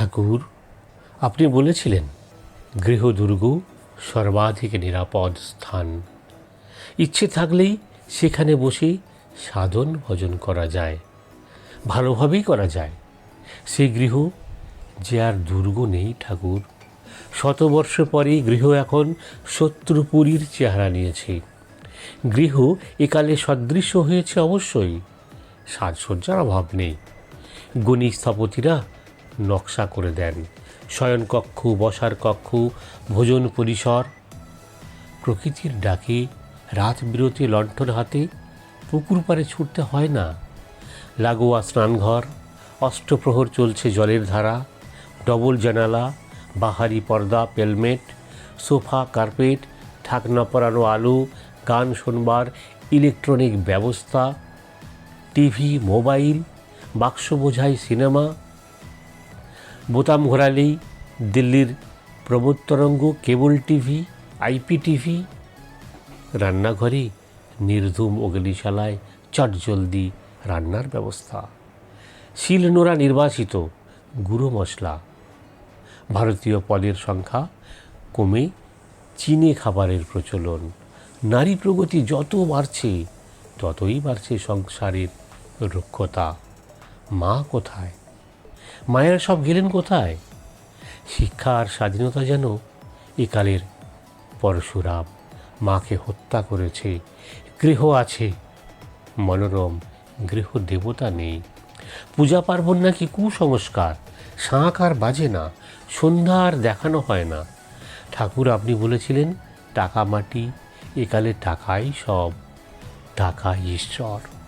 ঠাকুর, আপনি বলেছিলেন, গৃহদুর্গ সর্বাধিক নিরাপদ স্থান। ইচ্ছে থাকলেই সেখানে বসে সাধন ভজন করা যায়, ভালোভাবেই করা যায়। সেই গৃহ যে আর দুর্গ নেই ঠাকুর। শতবর্ষ পরে গৃহ এখন শত্রুপুরীর চেহারা নিয়েছে। গৃহ একালে সদৃশ্য হয়েছে অবশ্যই, সাজসজ্জার অভাব নেই। গণি স্থপতিরা নকশা করে দেন। শয়নকক্ষ, বসার কক্ষ, ভোজন পরিসর। প্রকৃতির ডাকে রাত বিরতি লণ্ঠন হাতে পুকুর পাড়ে ছুটতে হয় না। লাগোয়া স্নানঘর, অষ্টপ্রহর চলছে জলের ধারা, ডবল জানালা, বাহারি পর্দা, পেলমেট, সোফা, কার্পেট, ঢাকনা পরানো আলো, গান শোনবার ইলেকট্রনিক ব্যবস্থা, টিভি, মোবাইল, বাক্স বোঝাই সিনেমা বোতাম ঘোরালেই দিল্লির প্রমোদ কেবল টিভি, আইপি টিভি, রান্নাঘরে নির্ধুম অগ্নিশালায় চটজলদি রান্নার ব্যবস্থা। শিলনোড়া নির্বাচিত গুঁড়ো মশলা। ভারতীয় পদের সংখ্যা কমে চীনে খাবারের প্রচলন। নারী প্রগতি যত বাড়ছে, ততই বাড়ছে সংসারের রুক্ষতা। মা কোথায়? মায়েরা সব গেলেন কোথায়? শিক্ষা আর স্বাধীনতা যেন একালের পরশুরাম। মাকে হত্যা করেছে, গৃহ আছে, মনোরম গৃহ দেবতা নেই। পূজা পার্বণ নাকি কুসংস্কার, শাঁখ আর বাজে না, সন্ধ্যা আর দেখানো হয় না। ঠাকুর আপনি বলেছিলেন, টাকা মাটি, একালে টাকাই সব টাকা ঈশ্বর।